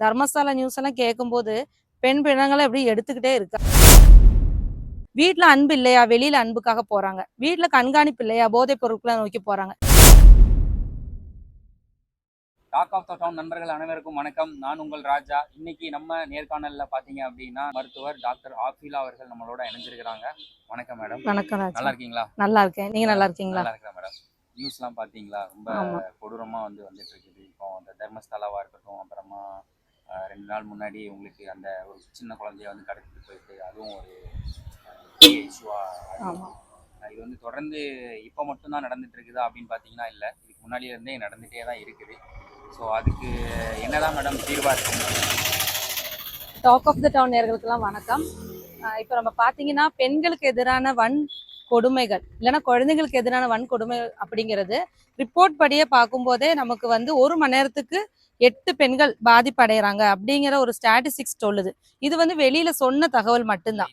Dharamshala news எல்லாம் கேட்கும்போது பெண் பிணங்களை எப்படி எடுத்துக்கிட்டே இருக்கா. வீட்ல அன்பு இல்லையா? வெளியில அன்புக்காக போறாங்க. வீட்ல கண்காணிப்பு இல்லையா? போதைப் பொருட்களை நோக்கி போறாங்க. டாக் ஆஃப் த டவுன் நண்பர்கள் அனைவருக்கும் வணக்கம். நான் உங்கள் ராஜா. இன்னைக்கு நம்ம நேர்காணல்ல பாத்தீங்க அப்படின்னா மருத்துவர் டாக்டர் ஆஃபீலா அவர்கள் நம்மளோட இணைஞ்சிருக்கிறாங்க. வணக்கம் மேடம். வணக்கம் நல்லா இருக்கீங்களா? நல்லா இருக்கேன். நீங்க நல்லா இருக்கீங்களா? நல்லா இருக்கிறேன் மேடம். நியூஸ்லாம் பாத்தீங்களா ரொம்ப ஆமா. கொடூரமா வந்து வந்துட்டு இருக்குது. இப்போ அந்த தர்மஸ்தலாவா இருக்கட்டும் அப்புறமா ரெண்டு நாள் முன்னாடி உங்களுக்கு அந்த ஒரு சின்ன குழந்தைய வந்து கடத்திட்டு போயிட்டு அதுவும் ஒரு இஷ்யூவா ஆமா. இது வந்து தொடர்ந்து இப்போ மட்டும்தான் நடந்துட்டு இருக்குதா அப்படின்னு பார்த்தீங்கன்னா இல்லை. இதுக்கு முன்னாடியே இருந்தே நடந்துகிட்டே தான் இருக்குது. ஸோ அதுக்கு என்னதான் மேடம் தீர்வாக இருக்கும் டாக் ஆஃப் த டவுன் நேர்களுக்கெல்லாம் வணக்கம். இப்ப நம்ம பாத்தீங்கன்னா பெண்களுக்கு எதிரான வன் கொடுமைகள். இல்லைன்னா குழந்தைகளுக்கு எதிரான வன்கொடுமை அப்படிங்கிறது ரிப்போர்ட் படியே பார்க்கும்போதே நமக்கு வந்து ஒரு மணி நேரத்துக்கு எட்டு பெண்கள் பாதிப்படைகிறாங்க அப்படிங்கிற ஒரு ஸ்டாட்டிஸ்டிக்ஸ் சொல்லுது. இது வந்து வெளியில சொன்ன தகவல் மட்டும்தான்.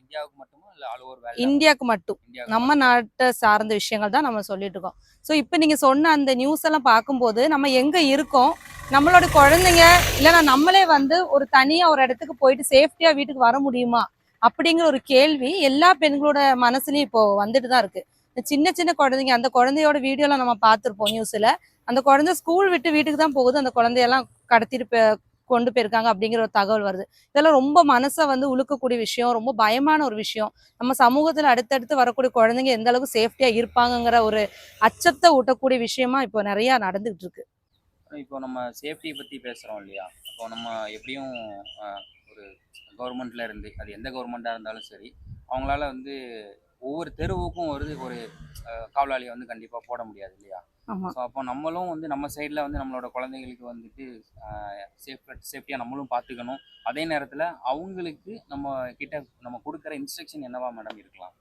இந்தியாவுக்கு மட்டுமா? நம்ம நாட்டை சார்ந்த விஷயங்கள் தான் நம்ம சொல்லிட்டு இருக்கோம். ஸோ இப்போ நீங்க சொன்ன அந்த நியூஸ் எல்லாம் பார்க்கும்போது நம்ம எங்க இருக்கோம்? நம்மளோட குழந்தைங்க இல்லைன்னா நம்மளே வந்து ஒரு தனியா ஒரு இடத்துக்கு போயிட்டு சேஃப்டியா வீட்டுக்கு வர முடியுமா? அப்படிங்கிற ஒரு கேள்வி எல்லா பெண்களோட மனசுலயும் இப்போ வந்துட்டு தான் இருக்கு. சின்ன சின்ன குழந்தைங்க அந்த குழந்தையோட வீடியோலாம் நம்ம பார்த்துருப்போம் நியூஸ்ல அந்த குழந்தை ஸ்கூல் விட்டு வீட்டுக்கு தான் போகுது. அந்த குழந்தையெல்லாம் கடத்திட்டு போய்- கொண்டு போயிருக்காங்க அப்படிங்கிற ஒரு தகவல் வருது. இதெல்லாம் ரொம்ப மனசை வந்து உழுக்கக்கூடிய விஷயம் ரொம்ப பயமான ஒரு விஷயம். நம்ம சமூகத்தில் அடுத்தடுத்து வரக்கூடிய குழந்தைங்க எந்த அளவுக்கு சேஃப்டியா இருப்பாங்கங்கிற ஒரு அச்சத்தை ஊட்டக்கூடிய விஷயமா இப்போ நிறைய நடந்துகிட்டு இருக்கு. இப்போ நம்ம சேஃப்டியை பற்றி பேசுகிறோம் இல்லையா? இப்போ நம்ம எப்படியும் ஒரு கவர்மெண்ட்ல இருந்து அது எந்த கவர்மெண்ட்டாக இருந்தாலும் சரி அவங்களால வந்து ஒவ்வொரு தெருவுக்கும் ஒரு ஒரு காவலாளியை வந்து கண்டிப்பாக போட முடியாது இல்லையா? ஸோ அப்போ நம்மளும் வந்து நம்ம சைடில் வந்து நம்மளோட குழந்தைங்களுக்கு வந்துட்டு சேஃப் சேஃப்டியாக நம்மளும் பார்த்துக்கணும் அதே நேரத்தில் அவங்களுக்கு நம்ம கிட்ட நம்ம கொடுக்குற இன்ஸ்ட்ரக்ஷன் என்னவா மேடம் இருக்கலாம்?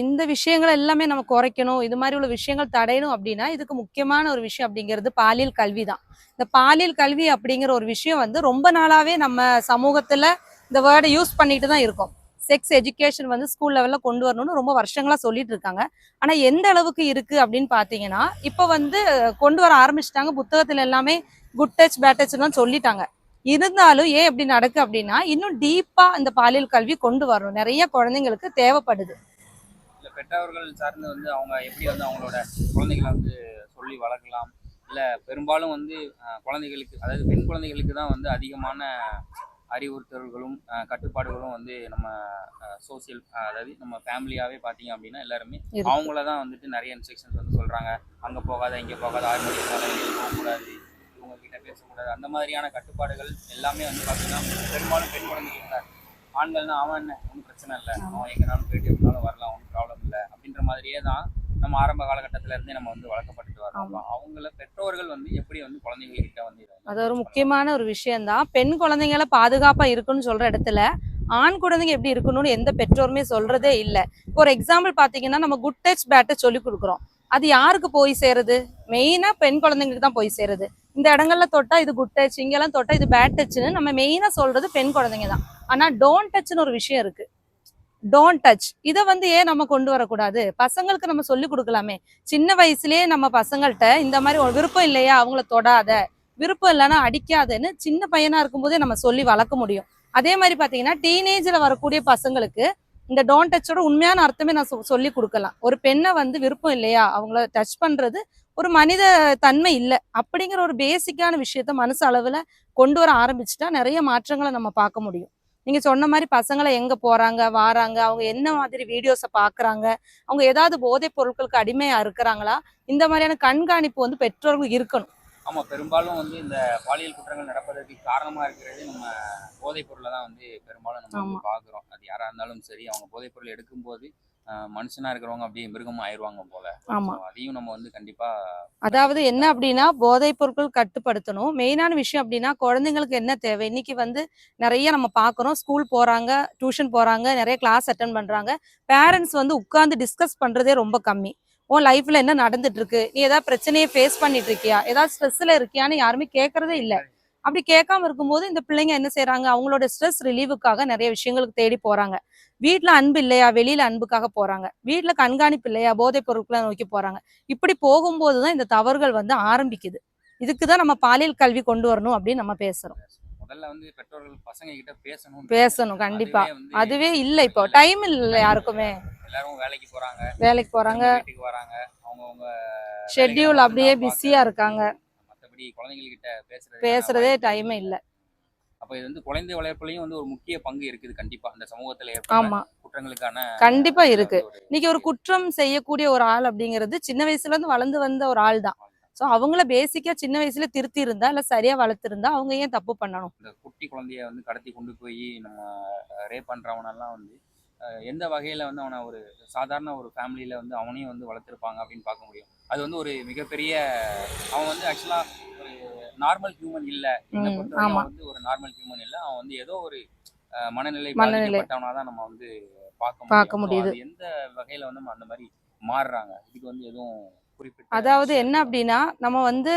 இந்த விஷயங்கள் எல்லாமே நம்ம குறைக்கணும் இது மாதிரி உள்ள விஷயங்கள் தடையணும் அப்படின்னா இதுக்கு முக்கியமான ஒரு விஷயம் அப்படிங்கிறது பாலியல் கல்வி தான். இந்த பாலியல் கல்வி அப்படிங்கிற ஒரு விஷயம் வந்து ரொம்ப நாளாவே நம்ம சமூகத்துல இந்த வேர்டை யூஸ் பண்ணிட்டு தான் இருக்கோம். செக்ஸ் எஜுகேஷன் வந்து ஸ்கூல் லெவலில் கொண்டு வரணும்னு ரொம்ப வருஷங்களா சொல்லிட்டு இருக்காங்க. ஆனா எந்த அளவுக்கு இருக்கு அப்படின்னு பாத்தீங்கன்னா இப்போ வந்து கொண்டு வர ஆரம்பிச்சிட்டாங்க. புத்தகத்துல எல்லாமே குட் டச் பேட் டச்லாம் சொல்லிட்டாங்க. இருந்தாலும் ஏன் இப்படி நடக்கு அப்படின்னா இன்னும் டீப்பா இந்த பாலியல் கல்வி கொண்டு வரணும். நிறைய குழந்தைங்களுக்கு தேவைப்படுது. பெற்றவர்கள் சார்ந்து வந்து அவங்க எப்படி வந்து அவங்களோட குழந்தைகளை வந்து சொல்லி வளர்க்கலாம்? இல்லை பெரும்பாலும் வந்து குழந்தைகளுக்கு அதாவது பெண் குழந்தைகளுக்கு தான் வந்து அதிகமான அறிவுறுத்தல்களும் கட்டுப்பாடுகளும் வந்து நம்ம சோசியல் அதாவது நம்ம ஃபேமிலியாகவே பார்த்தீங்க அப்படின்னா எல்லாருமே. அவங்கள தான் வந்துட்டு நிறைய இன்ஸ்ட்ரக்ஷன்ஸ் வந்து சொல்கிறாங்க அங்கே போகாத இங்கே போகாத ஆறு மணிக்கு வெளியே போகக்கூடாது இவங்க கிட்ட பேசக்கூடாது. அந்த மாதிரியான கட்டுப்பாடுகள் எல்லாமே வந்து பார்த்தீங்கன்னா பெரும்பாலும் பெண் குழந்தைகள் தான். ஆண்கள்னா அவன் என்ன? ஒன்றும் பிரச்சனை இல்லை. அவன் எங்கேனாலும் போயிட்டு எப்படினாலும் வரலாம் ஒன்றும் ப்ராப்ளம் அப்படின்ற மாதிரியே தான் நம்ம ஆரம்ப காலகட்டத்துல இருந்தே நம்ம வந்து வளர்க்கப்பட்டுட்டு வரோம் அவங்கள பெற்றோர்கள் வந்து எப்படி வந்து குழந்தைங்ககிட்ட வந்து அது ஒரு முக்கியமான ஒரு விஷயம்தான். பெண் குழந்தைங்கள பாதுகாப்பா இருக்குன்னு சொல்ற இடத்துல ஆண் குழந்தைங்க எப்படி இருக்கணும்னு எந்த பெற்றோருமே சொல்றதே இல்ல. ஒரு எக்ஸாம்பிள் பாத்தீங்கன்னா நம்ம குட் டச் பேட்டை சொல்லி கொடுக்குறோம். அது யாருக்கு போய் சேருது? மெயினா பெண் குழந்தைங்களுக்கு தான் போய் சேருது. இந்த இடங்கள்ல தொட்டா இது குட் டச் இங்கெல்லாம் தொட்டா இது பேட் டச்னு நம்ம மெயினா சொல்றது பெண் குழந்தைங்க தான். ஆனா டோன்ட் டச்னு ஒரு விஷயம் இருக்கு. டோன்ட் டச் இதை வந்து ஏன் நம்ம கொண்டு வரக்கூடாது? பசங்களுக்கு நம்ம சொல்லி கொடுக்கலாமே. சின்ன வயசுலயே நம்ம பசங்கள்கிட்ட இந்த மாதிரி ஒரு விருப்பம் இல்லையா? அவங்கள தொடாத. விருப்பம் இல்லைன்னா அடிக்காதன்னு சின்ன பையனா இருக்கும்போதே நம்ம சொல்லி வளர்க்க முடியும். அதே மாதிரி பாத்தீங்கன்னா டீனேஜ்ல வரக்கூடிய பசங்களுக்கு இந்த டோன்ட் டச்சோட உண்மையான அர்த்தமே நான் சொ- சொல்லி கொடுக்கலாம். ஒரு பெண்ணை வந்து விருப்பம் இல்லையா? அவங்கள டச் பண்றது ஒரு மனித தன்மை இல்லை. அப்படிங்கிற ஒரு பேசிக்கான விஷயத்த மனசு அளவுல கொண்டு வர ஆரம்பிச்சுட்டா நிறைய மாற்றங்களை நம்ம பார்க்க முடியும். நீங்க சொன்ன மாதிரி பசங்களை எங்க போறாங்க வாராங்க அவங்க என்ன மாதிரி வீடியோஸை பாக்குறாங்க அவங்க ஏதாவது போதைப் பொருட்களுக்கு அடிமையா இருக்கிறாங்களா? இந்த மாதிரியான கண்காணிப்பு வந்து பெற்றோர்கள் இருக்கணும். ஆமா பெரும்பாலும் வந்து இந்த பாலியல் குற்றங்கள் நடப்பதற்கு காரணமா இருக்கிறது நம்ம போதைப் பொருளை தான் வந்து பெரும்பாலும் நம்ம. பாக்குறோம் அது யாரா இருந்தாலும் சரி அவங்க போதைப் பொருள் எடுக்கும்போது அஹ், மனுஷனா இருக்கிறவங்க அப்படியே மிருகமா ஆயிருவாங்க போல. ஆமா. அதையும் நம்ம வந்து கண்டிப்பா அதாவது என்ன அப்படின்னா போதைப் பொருட்கள் கட்டுப்படுத்தணும். மெயினான விஷயம் அப்படின்னா குழந்தைங்களுக்கு என்ன தேவை? இன்னைக்கு வந்து நிறைய நம்ம பார்க்குறோம் ஸ்கூல் போறாங்க டியூஷன் போறாங்க நிறைய கிளாஸ் அட்டன் பண்றாங்க. பேரண்ட்ஸ் வந்து உட்கார்ந்து டிஸ்கஸ் பண்றதே ரொம்ப கம்மி. உன் லைஃப்ல என்ன நடந்துட்டு இருக்கு? நீ ஏதாவது பிரச்சனையை ஃபேஸ் பண்ணிட்டு இருக்கியா? ஏதாவது ஸ்ட்ரெஸ்ல இருக்கியான்னு யாருமே கேட்கறதே இல்ல. அப்படி கேட்காம இருக்கும்போது இந்த பிள்ளைங்க என்ன செய்றாங்க? அவங்களோட ஸ்ட்ரெஸ் ரிலீவுக்காக நிறைய விஷயங்களுக்கு தேடி போறாங்க. வீட்ல அன்பு இல்லையா? வெளியில அன்புக்காக போறாங்க. வீட்ல கண்காணிப்பு இல்லையா? போதைப் பொருட்களை நோக்கி போறாங்க. இப்படி போகும்போது தான் இந்த தவறுகள் வந்து ஆரம்பிக்குது. இதுக்கு தான் நம்ம பாலியல் கல்வி கொண்டு வரணும் அப்படின்னு நம்ம பேசுறோம். முதல்ல வந்து பெற்றோர்கள் பசங்க கிட்ட பேசணும் பேசணும் கண்டிப்பா. அதுவே இல்ல இப்போ. டைம் இல்ல யாருக்குமே. எல்லாரும் வேலைக்கு போறாங்க. வேலைக்கு போறாங்க. வராங்க. ஷெட்யூல் அப்படியே பிஸியா இருக்காங்க. மத்தபடி குழந்தைங்ககிட்ட பேசுறது பேசுறதே டைமே இல்ல. அப்ப இது வந்து குழந்தை வளர்ப்புலயும் வந்து ஒரு முக்கிய பங்கு இருக்குது கண்டிப்பா அந்த சமூகத்துல ஆமா. குற்றங்களுக்கான கண்டிப்பா இருக்கு. இன்னைக்கு ஒரு குற்றம் செய்யக்கூடிய ஒரு ஆள் அப்படிங்கிறது சின்ன வயசுல இருந்து வளர்ந்து வந்த ஒரு ஆள் தான். சோ அவங்கள பேசிக்கா சின்ன வயசுல திருத்தி இருந்தா இல்ல சரியா வளர்த்திருந்தா அவங்க ஏன் தப்பு பண்ணணும்? இந்த குட்டி குழந்தைய வந்து கடத்தி கொண்டு போய் நம்ம ரேப் பண்றவனெல்லாம் வந்து எந்த வகையில வந்து அவனை ஒரு சாதாரண ஒரு ஃபேமிலியில வந்து அவனையும் வந்து வளர்த்துருப்பாங்க அப்படின்னு பார்க்க முடியும் அது வந்து ஒரு மிகப்பெரிய அவன் வந்து ஆக்சுவலா ஒரு நார்மல் ஹியூமன் இல்ல வந்து ஒரு நார்மல் ஹியூமன் இல்ல அவன் வந்து ஏதோ ஒரு மனநிலை. பாதிக்கப்பட்டவனா தான் நம்ம வந்து பார்க்க பார்க்க முடியுது. எந்த வகையில வந்து நம்ம அந்த மாதிரி மாறுறாங்க இதுக்கு வந்து எதுவும் குறிப்பிட்ட அதாவது என்ன? அப்படின்னா நம்ம வந்து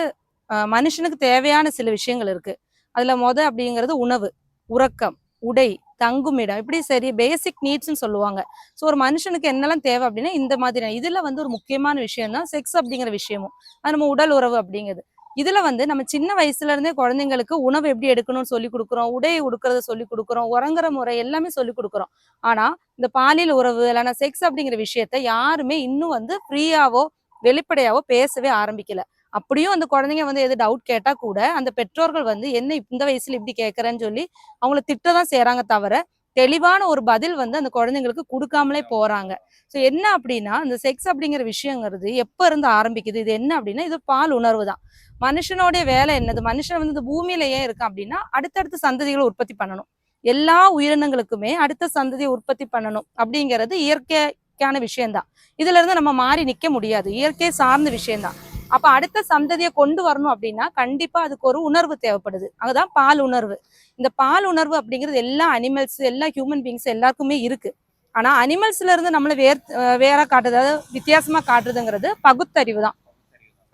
மனுஷனுக்கு தேவையான சில விஷயங்கள் இருக்கு அதுல மொத அப்படிங்கிறது உணவு உறக்கம் உடை தங்குமிடம் இப்படி சரி பேசிக் நீட்ஸ்னு சொல்லுவாங்க. ஸோ ஒரு மனுஷனுக்கு என்னெல்லாம் தேவை அப்படின்னா இந்த மாதிரி இதுல வந்து ஒரு முக்கியமான விஷயம் தான் செக்ஸ் அப்படிங்கிற விஷயமும். அது நம்ம உடல் உறவு அப்படிங்கிறது. இதுல வந்து நம்ம சின்ன வயசுல இருந்தே குழந்தைங்களுக்கு உணவு எப்படி எடுக்கணும்னு சொல்லி கொடுக்குறோம் உடையை உடுக்கிறத சொல்லி கொடுக்குறோம் உறங்குற முறை எல்லாமே சொல்லி கொடுக்குறோம். ஆனா இந்த பாலியல் உறவு இல்லைன்னா செக்ஸ் அப்படிங்கிற விஷயத்த யாருமே இன்னும் வந்து ஃப்ரீயாவோ வெளிப்படையாவோ பேசவே ஆரம்பிக்கல. அப்படியும் அந்த குழந்தைங்க வந்து எது டவுட் கேட்டா கூட அந்த பெற்றோர்கள் வந்து என்ன இந்த வயசுல இப்படி கேட்கறேன்னு சொல்லி அவங்கள திட்டதான் செய்யறாங்க தவிர தெளிவான ஒரு பதில் வந்து அந்த குழந்தைங்களுக்கு கொடுக்காமலே போறாங்க. ஸோ என்ன அப்படின்னா இந்த செக்ஸ் அப்படிங்கிற விஷயங்கிறது எப்ப இருந்து ஆரம்பிக்குது? இது என்ன அப்படின்னா இது பால் உணர்வு தான். மனுஷனுடைய வேலை என்னது? மனுஷன் வந்து இந்த பூமியில ஏன் இருக்கான் அப்படின்னா அடுத்தடுத்த சந்ததிகளை உற்பத்தி பண்ணணும். எல்லா உயிரினங்களுக்குமே அடுத்த சந்ததியை உற்பத்தி பண்ணணும் அப்படிங்கிறது இயற்கைக்கான விஷயம்தான். இதுல இருந்து நம்ம மாறி நிக்க முடியாது. இயற்கை சார்ந்த விஷயம்தான். அப்ப அடுத்த சந்ததியை கொண்டு வரணும் அப்படின்னா கண்டிப்பா அதுக்கு ஒரு உணர்வு தேவைப்படுது. அதுதான் பால் உணர்வு. இந்த பால் உணர்வு அப்படிங்கிறது எல்லா அனிமல்ஸ் எல்லா ஹியூமன் பீங்ஸ் எல்லாருக்குமே இருக்கு. ஆனா அனிமல்ஸ்ல இருந்து நம்மளை வேர் வேற காட்டுறது அதாவது வித்தியாசமா காட்டுறதுங்கிறது பகுத்தறிவு தான்.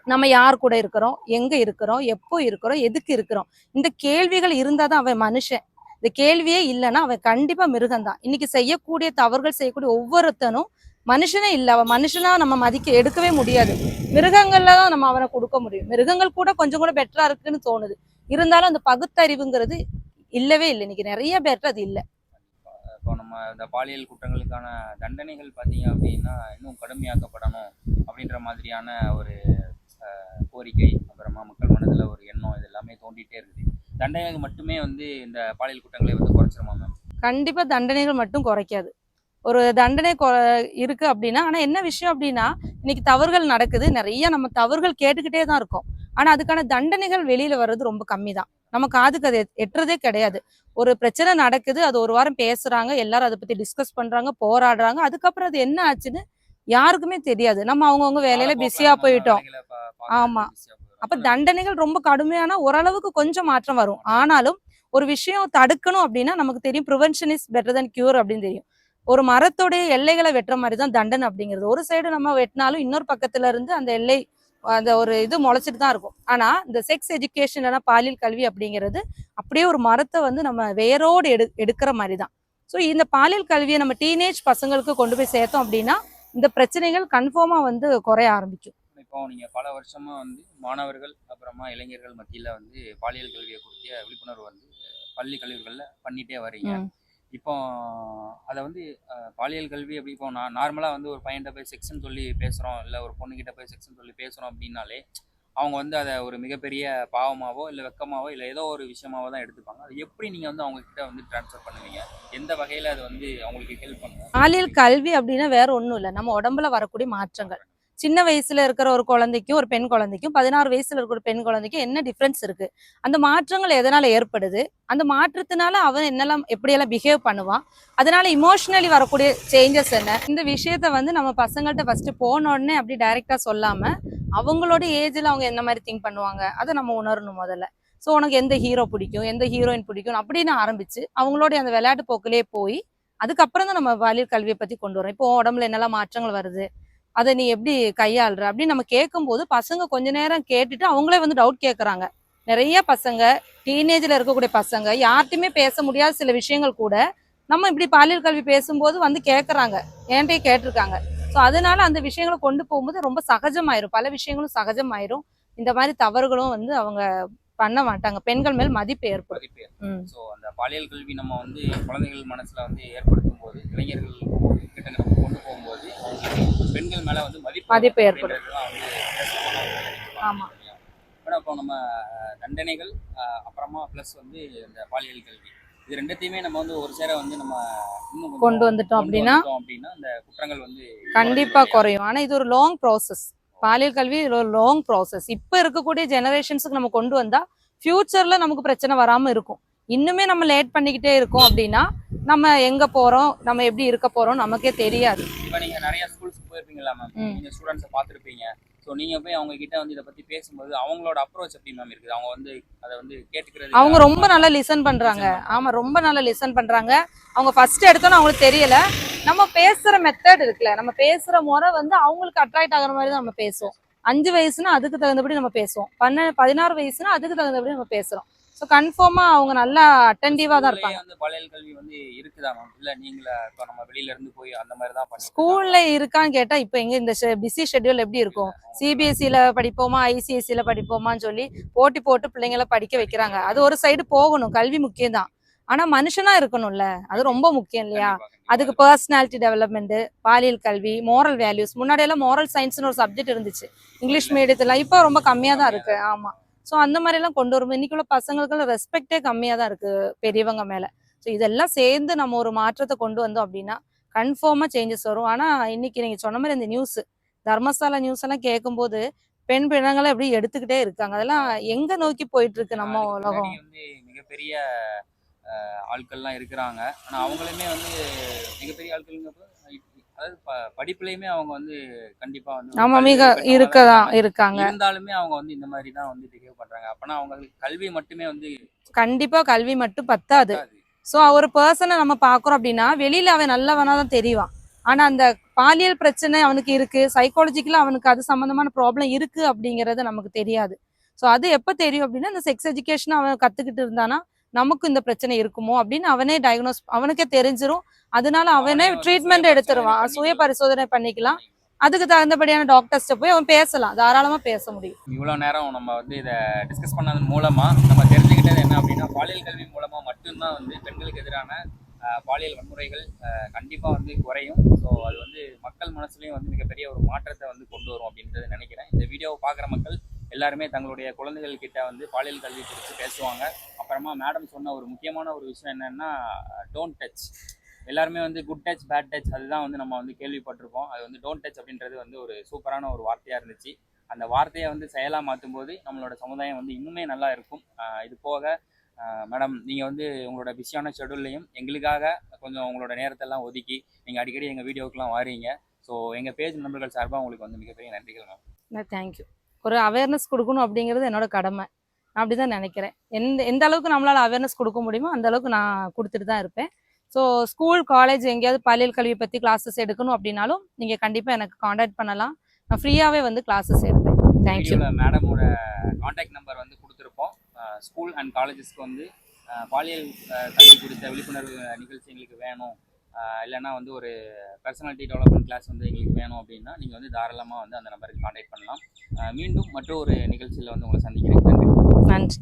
நம்ம யார் கூட இருக்கிறோம்? எங்க இருக்கிறோம்? எப்போ இருக்கிறோம்? எதுக்கு இருக்கிறோம்? இந்த கேள்விகள் இருந்தாதான் அவன் மனுஷன். இந்த கேள்வியே இல்லைன்னா அவன் கண்டிப்பா மிருகம் தான் இன்னைக்கு செய்யக்கூடிய தவறுகள் செய்யக்கூடிய ஒவ்வொருத்தனும் மனுஷனே இல்ல. அவன் மனுஷனா நம்ம மதிக்க எடுக்கவே முடியாது. மிருகங்கள்ல தான் நம்ம அவனை கொடுக்க முடியும். மிருகங்கள் கூட கொஞ்சம் கூட பெட்டரா இருக்குன்னு தோணுது. இருந்தாலும் அந்த பகுத்தறிவுங்கிறது இல்லவே இல்லை. இன்னைக்கு நிறைய பேர்ட்ட அது இல்லை. இப்போ நம்ம இந்த பாலியல் குற்றங்களுக்கான தண்டனைகள் பார்த்தீங்க அப்படின்னா இன்னும் கடுமையாக்கப்படணும் அப்படின்ற மாதிரியான ஒரு கோரிக்கை அப்புறமா மக்கள் மனதில் ஒரு எண்ணம் இது எல்லாமே தோண்டிட்டே இருக்குது. தண்டனைகள் மட்டுமே வந்து இந்த பாலியல் குற்றங்களை வந்து குறைச்சிருமா மேம்? கண்டிப்பா தண்டனைகள் மட்டும் குறைக்காது. ஒரு தண்டனை இருக்கு அப்படின்னா ஆனா என்ன விஷயம் அப்படின்னா இன்னைக்கு தவறுகள் நடக்குது. நிறைய நம்ம தவறுகள் கேட்டுக்கிட்டே தான் இருக்கோம். ஆனா அதுக்கான தண்டனைகள் வெளியில வர்றது ரொம்ப கம்மி தான் நம்ம காதுக்கு அது எட்- எட்டுறதே கிடையாது. ஒரு பிரச்சனை நடக்குது அது ஒரு வாரம் பேசுறாங்க எல்லாரும் அதை பத்தி டிஸ்கஸ் பண்றாங்க போராடுறாங்க அதுக்கப்புறம் அது என்ன ஆச்சுன்னு யாருக்குமே தெரியாது. நம்ம அவங்கவுங்க வேலையில பிஸியா போயிட்டோம். ஆமா. அப்ப தண்டனைகள் ரொம்ப கடுமையான ஓரளவுக்கு கொஞ்சம் மாற்றம் வரும். ஆனாலும் ஒரு விஷயம் தடுக்கணும் அப்படின்னா நமக்கு தெரியும் prevention is better than cure அப்படின்னு தெரியும். ஒரு மரத்தோடைய எல்லைகளை வெட்டுற மாதிரி தான் தண்டனை அப்படிங்கிறது. ஒரு சைடு நம்ம வெட்டினாலும் இன்னொரு பக்கத்துல இருந்து அந்த எல்லை அந்த ஒரு இது முளைச்சிட்டு தான் இருக்கும். ஆனா இந்த செக்ஸ் எஜுகேஷன் பாலியல் கல்வி அப்படிங்கிறது அப்படியே ஒரு மரத்தை வந்து நம்ம வேரோடு எடு எடுக்கிற மாதிரி தான் ஸோ இந்த பாலியல் கல்வியை நம்ம டீனேஜ் பசங்களுக்கு கொண்டு போய் சேர்த்தோம் அப்படின்னா இந்த பிரச்சனைகள் கன்ஃபார்மா வந்து குறைய ஆரம்பிக்கும். இப்போ நீங்க பல வருஷமா வந்து மாணவர்கள் அப்புறமா இளைஞர்கள் மத்தியில வந்து பாலியல் கல்வியை குறித்த விழிப்புணர்வு வந்து பள்ளி கல்லூரிகள்ல பண்ணிட்டே வர்றீங்க. ம். இப்போ அதை வந்து பாலியல் கல்வி அப்படி இப்போ நான் நார்மலாக வந்து ஒரு பையன்கிட்ட போய் செக்ஸ்ன்னு சொல்லி பேசுகிறோம் இல்லை ஒரு பொண்ணுக்கிட்ட போய் செக்ஸ்ன்னு சொல்லி பேசுகிறோம் அப்படின்னாலே அவங்க வந்து அதை ஒரு மிகப்பெரிய பாவமாவோ இல்லை வெக்கமாவோ இல்லை ஏதோ ஒரு விஷயமாவோ தான் எடுத்துப்பாங்க. அது எப்படி நீங்கள் வந்து அவங்கக்கிட்ட வந்து ட்ரான்ஸ்ஃபர் பண்ணுவீங்க? எந்த வகையில் அது வந்து அவங்களுக்கு ஹெல்ப் பண்ணும்? பாலியல் கல்வி அப்படின்னா வேற ஒன்றும் இல்லை. நம்ம உடம்புல வரக்கூடிய மாற்றங்கள். சின்ன வயசுல இருக்கிற ஒரு குழந்தைக்கும் ஒரு பெண் குழந்தைக்கும் பதினாறு வயசுல இருக்கிற ஒரு பெண் குழந்தைக்கும் என்ன டிஃப்ரென்ஸ் இருக்கு? அந்த மாற்றங்கள் எதனால ஏற்படுது? அந்த மாற்றத்தினால அவன் என்னெல்லாம் எப்படியெல்லாம் பிஹேவ் பண்ணுவான் அதனால இமோஷனலி வரக்கூடிய சேஞ்சஸ் என்ன? இந்த விஷயத்த வந்து நம்ம பசங்கள்ட்ட ஃபர்ஸ்ட் போன உடனே அப்படி டைரக்டா சொல்லாம அவங்களோட ஏஜ்ல அவங்க என்ன மாதிரி திங்க் பண்ணுவாங்க? அதை நம்ம உணரணும் முதல்ல. ஸோ உனக்கு எந்த ஹீரோ பிடிக்கும்? எந்த ஹீரோயின் பிடிக்கும் அப்படின்னு ஆரம்பிச்சு அவங்களோட அந்த விளையாட்டு போக்கிலே போய் அதுக்கப்புறம் தான் நம்ம பாலியல் கல்வியை பத்தி கொண்டு வரோம் இப்போ உடம்புல என்னெல்லாம் மாற்றங்கள் வருது? அதை நீ எப்படி கையாளுற அப்படின்னு நம்ம கேட்கும்போது பசங்க கொஞ்ச நேரம் கேட்டுட்டு அவங்களே வந்து டவுட் கேட்குறாங்க. நிறைய பசங்க டீனேஜ்ல இருக்கக்கூடிய பசங்க யார்ட்டையுமே பேச முடியாத சில விஷயங்கள் கூட நம்ம இப்படி பாலியல் கல்வி பேசும்போது வந்து கேட்குறாங்க. என்கிட்டயே கேட்டிருக்காங்க. ஸோ அதனால அந்த விஷயங்களை கொண்டு போகும்போது ரொம்ப சகஜமாயிரும். பல விஷயங்களும் சகஜமாயிரும். இந்த மாதிரி தவறுகளும் வந்து அவங்க பண்ண மாட்டாங்க. பெண்கள் மேல் மதிப்பு ஏற்படும். ஸோ அந்த பாலியல் கல்வி நம்ம வந்து குழந்தைகள் மனசுல வந்து ஏற்படுத்தும் போது இளைஞர்கள் கிட்ட நம்ம கொண்டு போகும்போது பெண்கள் மேல வந்து மதிப்பு மதிப்பு ஏற்படும். ஆமா. இப்போ நம்ம தண்டனைகள் அப்புறமா ப்ளஸ் வந்து இந்த பாலியல் கல்வி. இது ரெண்டுத்தையுமே நம்ம வந்து ஒரு சேர வந்து நம்ம இன்னும் கொண்டு வந்துட்டோம் அப்படின்னா அப்படின்னா இந்த குற்றங்கள் வந்து கண்டிப்பா குறையும் குறையும். ஆனா இது ஒரு லாங் ப்ராசஸ் பாலியல் கல்வி ஒரு லாங் ப்ராசஸ் இப்ப இருக்கக்கூடிய ஜெனரேஷன்ஸுக்கு நம்ம கொண்டு வந்தா ஃபியூச்சர்ல நமக்கு பிரச்சனை வராம இருக்கும். இன்னுமே நம்ம லேட் பண்ணிக்கிட்டே இருக்கோம் அப்படின்னா நம்ம எங்க போறோம் நம்ம எப்படி இருக்க போறோம் நமக்கே தெரியாது. இப்போ நீங்க நிறைய ஸ்கூல்ஸ்க்கு போயிருப்பீங்களா மேம். நீங்க ஸ்டூடெண்ட்ஸை பார்த்துருப்பீங்க. ஸோ நீங்க போய் அவங்க கிட்ட வந்து இதை பத்தி பேசும்போது அவங்களோட அப்ரோச் எப்படி மேம் இருக்குது? அவங்க வந்து அதை வந்து கேட்டுக்கிறது அவங்க ரொம்ப நல்லா லிசன் பண்றாங்க. ஆமா ரொம்ப நல்லா லிசன் பண்றாங்க. அவங்க ஃபர்ஸ்ட் எடுத்தோன்னு அவங்களுக்கு தெரியல. நம்ம பேசுற மெத்தட் இருக்குல்ல நம்ம பேசுற முறை வந்து அவங்களுக்கு அட்ராக்ட் ஆகுற மாதிரி தான் நம்ம பேசுவோம். அஞ்சு வயசுனா அதுக்கு தகுந்தபடி நம்ம பேசுவோம். பன்ன பதினாறு வயசுனா அதுக்கு தகுந்தபடி நம்ம பேசுறோம். ஸோ கன்ஃபார்மா அவங்க நல்லா அட்டென்டிவா தான் இருப்பாங்க. வந்து பாலியல் கல்வி வந்து இருக்குதா மேம் இல்ல நீங்கள இப்போ நம்ம வெளியில இருந்து போய் அந்த மாதிரி தான் பண்ணி ஸ்கூல்ல இருக்கான்னு கேட்டா இப்போ எங்க இந்த பிஸி ஷெட்யூல் எப்படி இருக்கும்? சிபிஎஸ்சியில் படிப்போமா? ஐசிஎஸ்சியில் படிப்போமான்னு சொல்லி போட்டி போட்டு பிள்ளைங்கள படிக்க வைக்கிறாங்க. அது ஒரு சைடு போகணும். கல்வி முக்கியம் தான் ஆனா மனுஷனா இருக்கணும்ல. அது ரொம்ப முக்கியம் இல்லையா? அதுக்கு பர்சனாலிட்டி டெவலப்மெண்ட் பாலியல் கல்வி மோரல் வேல்யூஸ் முன்னாடி எல்லாம் மோரல் சயின்ஸ்னு ஒரு சப்ஜெக்ட் இருந்துச்சு. இங்கிலீஷ் மீடியத்துல இப்போ ரொம்ப கம்மியா தான் இருக்கு. ஆமா. ஸோ அந்த மாதிரி எல்லாம் கொண்டு வரும்போது இன்னைக்குள்ள பசங்களுக்கு ரெஸ்பெக்டே கம்மியா தான் இருக்கு பெரியவங்க மேல. ஸோ இதெல்லாம் சேர்ந்து நம்ம ஒரு மாற்றத்தை கொண்டு வந்தோம் அப்படின்னா கன்ஃபார்மா சேஞ்சஸ் வரும். ஆனா இன்னைக்கு நீங்க சொன்ன மாதிரி இந்த நியூஸ் தர்மசாலா நியூஸ் எல்லாம் கேட்கும்போது பெண் பிணங்களை எப்படி எடுத்துக்கிட்டே இருக்காங்க. அதெல்லாம் எங்க நோக்கி போயிட்டு இருக்கு நம்ம உலகம்? வந்து மிகப்பெரிய ஆட்கள்லாம் இருக்கிறாங்க. ஆனா அவங்களுமே வந்து மிகப்பெரிய ஆட்கள்ங்கிறப்ப அதாவது படிப்புலயுமே அவங்க வந்து கண்டிப்பா வந்து கல்வி மிக இருக்கதான் இருக்காங்க. இருந்தாலுமே அவங்க வந்து இந்த மாதிரி தான் வந்து பிஹேவ் பண்றாங்க. அப்பனா அவங்களுக்கு கல்வி மட்டுமே வந்து கண்டிப்பா கல்வி மட்டும் பத்தாது. ஸோ ஒரு பர்சனை நம்ம பார்க்குறோம் அப்படின்னா வெளியில அவன் நல்லவனா தான் தெரிவான். ஆனா அந்த பாலியல் பிரச்சனை அவனுக்கு இருக்கு. சைக்காலஜிக்கலா அவனுக்கு அது சம்பந்தமான ப்ராப்ளம் இருக்கு அப்படிங்கிறது நமக்கு தெரியாது. ஸோ அது எப்போ தெரியும் அப்படின்னா இந்த செக்ஸ் எஜுகேஷன் அவன் கத்துக்கிட்டு இருந்தானா நமக்கு இந்த பிரச்சனை இருக்குமோ அப்படின்னு அவனே டயக்னோஸ் அவனுக்கே தெரிஞ்சிரும். அதனால அவனே ட்ரீட்மெண்ட் எடுத்துருவான் சுய பரிசோதனை பண்ணிக்கலாம். அதுக்கு தகுந்தபடியான டாக்டர்ஸ்ட்ட போய் அவன் பேசலாம். தாராளமா பேச முடியும். இவ்வளோ நேரம் நம்ம வந்து இதை டிஸ்கஸ் பண்ணதன் மூலமா நம்ம தெரிஞ்சுக்கிட்டது என்ன அப்படின்னா பாலியல் கல்வி மூலமா மட்டும்தான் வந்து பெண்களுக்கு எதிரான பாலியல் வன்முறைகள் அஹ், கண்டிப்பா வந்து குறையும். ஸோ அது வந்து மக்கள் மனசுலயும் வந்து மிகப்பெரிய ஒரு மாற்றத்தை வந்து கொண்டு வரும் அப்படின்றத நினைக்கிறேன். இந்த வீடியோவை பார்க்குற மக்கள் எல்லாருமே தங்களுடைய குழந்தைகள் கிட்ட வந்து பாலியல் கல்வி குறித்து பேசுவாங்க. அப்புறமா மேடம் சொன்ன ஒரு முக்கியமான ஒரு விஷயம் என்னன்னா டோன்ட் டச் எல்லாருமே வந்து குட் டச் பேட் டச் அதுதான் வந்து நம்ம வந்து கேள்விப்பட்டிருப்போம். அது வந்து டோன்ட் டச் அப்படின்றது வந்து ஒரு சூப்பரான ஒரு வார்த்தையாக இருந்துச்சு. அந்த வார்த்தையை வந்து செயலாக மாற்றும் போது நம்மளோட சமுதாயம் வந்து இன்னுமே நல்லா இருக்கும். இது போக மேடம் நீங்கள் வந்து உங்களோட பிஸியான ஷெடியூல்லையும் எங்களுக்காக கொஞ்சம் உங்களோட நேரத்தெல்லாம் ஒதுக்கி நீங்கள் அடிக்கடி எங்கள் வீடியோக்கெலாம் வாரீங்க. ஸோ எங்கள் பேஜ் நண்பர்கள் சார்பாக உங்களுக்கு வந்து மிகப்பெரிய நன்றிகள் மேம் தேங்க்யூ ஒரு அவேர்னஸ் கொடுக்கணும் அப்படிங்கிறது என்னோட கடமை. நான் அப்படி தான் நினைக்கிறேன். எந்த எந்த அளவுக்கு நம்மளால் அவேர்னஸ் கொடுக்க முடியுமோ அந்த அளவுக்கு நான் கொடுத்துட்டு தான் இருப்பேன். ஸோ ஸ்கூல் காலேஜ் எங்கேயாவது பாலியல் கல்வி பற்றி கிளாஸஸ் எடுக்கணும் அப்படின்னாலும் நீங்கள் கண்டிப்பாக எனக்கு காண்டாக்ட் பண்ணலாம். நான் ஃப்ரீயாகவே வந்து கிளாஸஸ் எடுப்பேன். தேங்க்யூ மேடமோட காண்டாக்ட் நம்பர் வந்து கொடுத்துருப்போம் ஸ்கூல் அண்ட் காலேஜஸ்க்கு வந்து பாலியல் கல்வி குறித்த விழிப்புணர்வு நிகழ்ச்சி எங்களுக்கு வேணும். இல்லைனா வந்து ஒரு பர்சனாலிட்டி டெவலப்மெண்ட் கிளாஸ் வந்து எங்களுக்கு வேணும் அப்படின்னா நீங்கள் வந்து தாராளமாக வந்து அந்த நம்பருக்கு காண்டாக்ட் பண்ணலாம். மீண்டும் மற்றொரு நிகழ்ச்சியில் வந்து உங்களை சந்திக்கிறேன். நன்றி. நன்றி.